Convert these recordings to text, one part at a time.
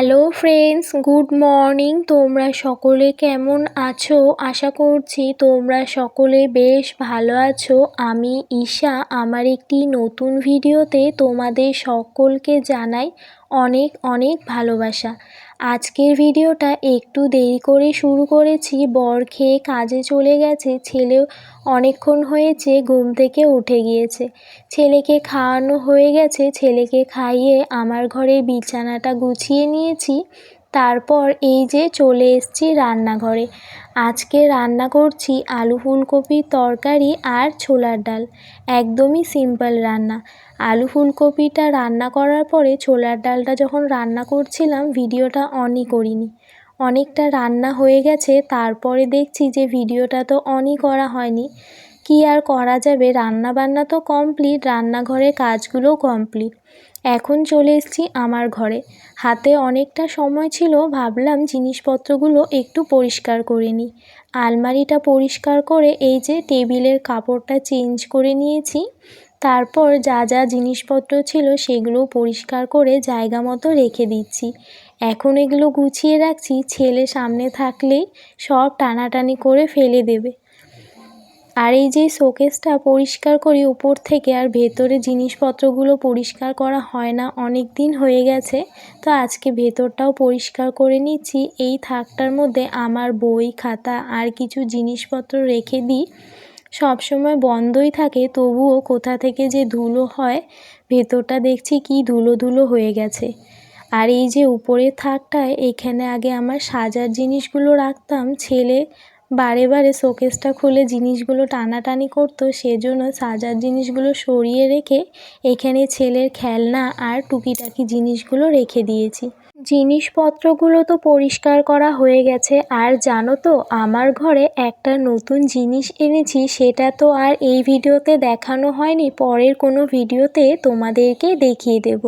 Hello friends good morning তোমরা সকলে কেমন আছো? আশা করছি তোমরা সকলে বেশ ভালো আছো। আমি ঈশা। আমার একটি নতুন ভিডিওতে তোমাদের সকলকে জানাই অনেক অনেক ভালোবাসা। আজকের ভিডিওটা একটু দেরি করে শুরু করেছি। বর খেয়ে কাজে চলে গেছে। ছেলেও অনেকক্ষণ হয়েছে ঘুম থেকে উঠে গিয়েছে। ছেলেকে খাওয়ানো হয়ে গেছে। ছেলেকে খাইয়ে আমার ঘরে বিছানাটা গুছিয়ে নিয়েছি। তারপর এই যে চলে এসছি রান্নাঘরে। আজকে রান্না করছি আলু ফুলকপির তরকারি আর ছোলার ডাল। একদমই সিম্পল রান্না। আলু ফুলকপিটা রান্না করার পরে ছোলার ডালটা যখন রান্না করছিলাম, ভিডিওটা অনই করিনি। অনেকটা রান্না হয়ে গেছে, তারপরে দেখছি যে ভিডিওটা তো অনই করা হয়নি। কি আর করা যাবে? রান্না বান্না তো কমপ্লিট, রান্নাঘরের কাজগুলোও কমপ্লিট। এখন চলে এসেছি আমার ঘরে। হাতে অনেকটা সময় ছিল, ভাবলাম জিনিসপত্রগুলো একটু পরিষ্কার করে নিই। আলমারিটা পরিষ্কার করে এই যে টেবিলের কাপড়টা চেঞ্জ করে নিয়েছি, তারপর যা যা জিনিসপত্র ছিল সেগুলো পরিষ্কার করে জায়গা মতো রেখে দিচ্ছি। এখন এগুলো গুছিয়ে রাখছি, ছেলে সামনে থাকলেই সব টানাটানি করে ফেলে দেবে। আর এই যে শোকেসটা পরিষ্কার করি উপর থেকে আর ভেতরে জিনিসপত্রগুলো পরিষ্কার করা হয় না, অনেক দিন হয়ে গেছে। তো আজকে ভেতরটাও পরিষ্কার করে নিচ্ছি। এই থাকটার মধ্যে আমার বই, খাতা আর কিছু জিনিসপত্র রেখে দিই। সবসময় বন্ধই থাকে, তবুও কোথা থেকে যে ধুলো হয়, ভেতরটা দেখছি কি ধুলো ধুলো হয়ে গেছে। আর এই যে উপরের থাকটায়, এখানে আগে আমার সাজার জিনিসগুলো রাখতাম, ছেলে বারে বারে শোকেসটা খুলে জিনিসগুলো টানাটানি করতো, সেজন্য সাজার জিনিসগুলো সরিয়ে রেখে এখানে ছেলের খেলনা আর টুকিটাকি জিনিসগুলো রেখে দিয়েছি। জিনিসপত্রগুলো তো পরিষ্কার করা হয়ে গেছে, আর জানো তো, আমার ঘরে একটা নতুন জিনিস এনেছি, সেটা তো আর এই ভিডিওতে দেখানো হয়নি, পরের কোনো ভিডিওতে তোমাদেরকে দেখিয়ে দেব।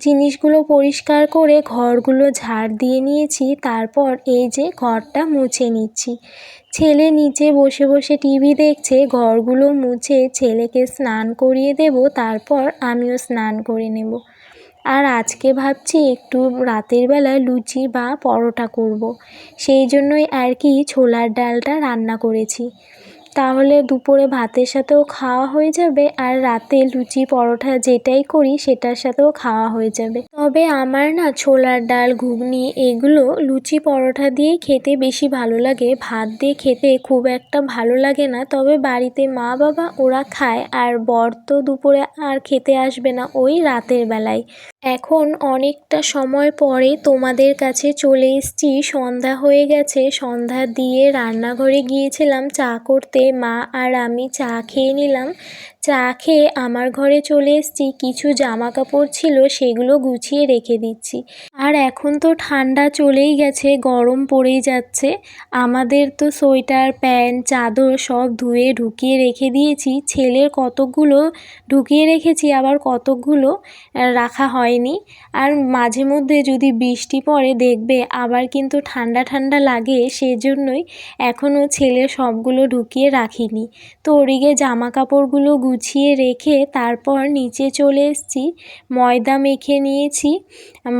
জিনিসগুলো পরিষ্কার করে ঘরগুলো ঝাড় দিয়ে নিয়েছি, তারপর এই যে ঘরটা মুছে নিচ্ছি। ছেলে নিচে বসে বসে টিভি দেখছে, ঘরগুলো মুছে ছেলেকে স্নান করিয়ে দেব, তারপর আমিও স্নান করে নেব। আর আজকে ভাবছি একটু রাতের বেলা লুচি বা পরোটা করব। সেই জন্যই আর কি ছোলার ডালটা রান্না করেছি। তাহলে দুপুরে ভাতের সাথেও খাওয়া হয়ে যাবে আর রাতে লুচি, পরোটা যেটাই করি সেটার সাথেও খাওয়া হয়ে যাবে। তবে আমার না ছোলার ডাল, ঘুগনি এগুলো লুচি, পরোটা দিয়েই খেতে বেশি ভালো লাগে। ভাত দিয়ে খেতে খুব একটা ভালো লাগে না। তবে বাড়িতে মা বাবা ওরা খায় আর বর তো দুপুরে আর খেতে আসবে না ওই রাতের বেলায়। এখন অনেকটা সময় পরে তোমাদের কাছে চলে এসছি। সন্ধ্যা হয়ে গেছে। সন্ধ্যা দিয়ে রান্নাঘরে গিয়েছিলাম। চা করতে মা আর আমি চা খেয়ে নিলাম। চা খেয়ে আমার ঘরে চলে এসেছি, কিছু জামা কাপড় ছিল সেগুলো গুছিয়ে রেখে দিচ্ছি। আর এখন তো ঠান্ডা চলেই গেছে, গরম পড়েই যাচ্ছে। আমাদের তো সোয়েটার, প্যান্ট, চাদর সব ধুয়ে ঢুকিয়ে রেখে দিয়েছি। ছেলের কতকগুলো ঢুকিয়ে রেখেছি, আবার কতকগুলো রাখা হয়নি। আর মাঝে মধ্যে যদি বৃষ্টি পড়ে, দেখবে আবার কিন্তু ঠান্ডা ঠান্ডা লাগে, সেজন্যই এখনও ছেলের সবগুলো ঢুকিয়ে রাখিনি। তো ওদিকে জামা কাপড়গুলো গুছিয়ে রেখে তারপর নিচে চলে এসছি। ময়দা মেখে নিয়েছি।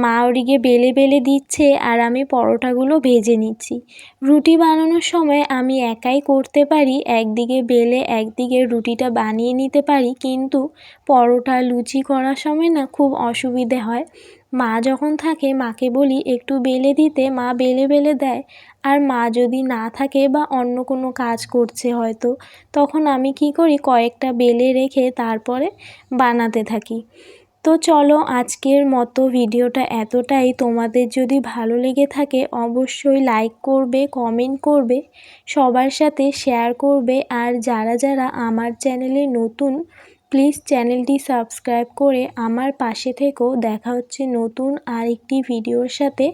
মা ওদিকে বেলে বেলে দিচ্ছে আর আমি পরোটাগুলো ভেজে নিচ্ছি। রুটি বানানোর সময় আমি একাই করতে পারি, একদিকে বেলে একদিকে রুটিটা বানিয়ে নিতে পারি। কিন্তু পরোটা লুচি করার সময় না খুব অসুবিধে হয়। মা যখন থাকে, মাকে বলি, একটু বেলে দিতে। মা বেলে বেলে দেয়। আর মা যদি না থাকে বা অন্য কোনো কাজ করছে হয়তো, তখন আমি কি করি, কয়েকটা বেলে রেখে তারপরে বানাতে থাকি। তো চলো, আজকের মতো ভিডিওটা এতটাই। তোমাদের যদি ভালো লেগে থাকে, অবশ্যই লাইক করবে কমেন্ট করবে, সবার সাথে শেয়ার করবে। আর যারা যারা আমার চ্যানেলে নতুন প্লিজ চ্যানেলটি সাবস্ক্রাইব করে আমার পাশে থেকেও দেখা হচ্ছে নতুন আরেকটি ভিডিওর সাথে।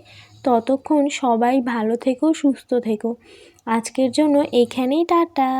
ততক্ষণ সবাই ভালো থেকো, সুস্থ থেকো। আজকের জন্য এখানেই টাটা।